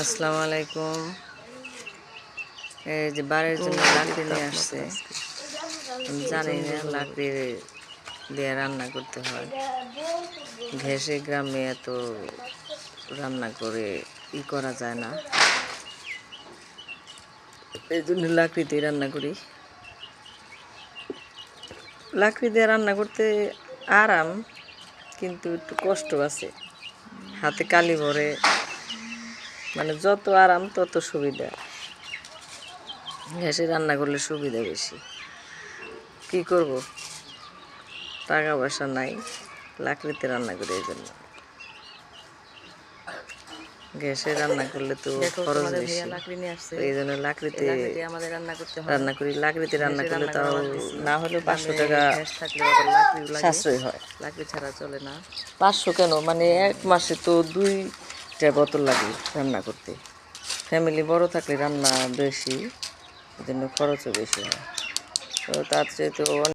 আসসালামু আলাইকুম। এই যে বাড়ির জন্য লাকড়ি নিয়ে আসছে। জানি না, লাকড়ি দিয়ে রান্না করতে হয়। ঘেসে গ্রামে এত রান্না করে ই করা যায় না। এই জন্য লাকড়ি দিয়ে রান্না করি। লাকড়ি দিয়ে রান্না করতে আরাম, কিন্তু একটু কষ্ট আছে। হাতে কালি ভরে মানে যত আরাম তত সুবিধা। গ্যাসে রান্না করলে সুবিধা বেশি। কি করব? টাকা পয়সা নাই লাকড়িতে রান্না করি এই জন্য। গ্যাসে রান্না করলে তো খরচ বেশি। এই জন্য লাকড়িতে আমাদের রান্না করতে হয়। রান্না করি। লাকড়িতে রান্না করলে তাও না হলে পাঁচশো টাকা সাশ্রয় হয়। লাকড়ি ছাড়া চলে না। পাঁচশো কেন? মানে এক মাসে তো দুইটা বোতল লাগে রান্না করতে। ফ্যামিলি বড় থাকলে রান্না বেশি জন্য খরচও বেশি হয়। তো তার চেয়ে তো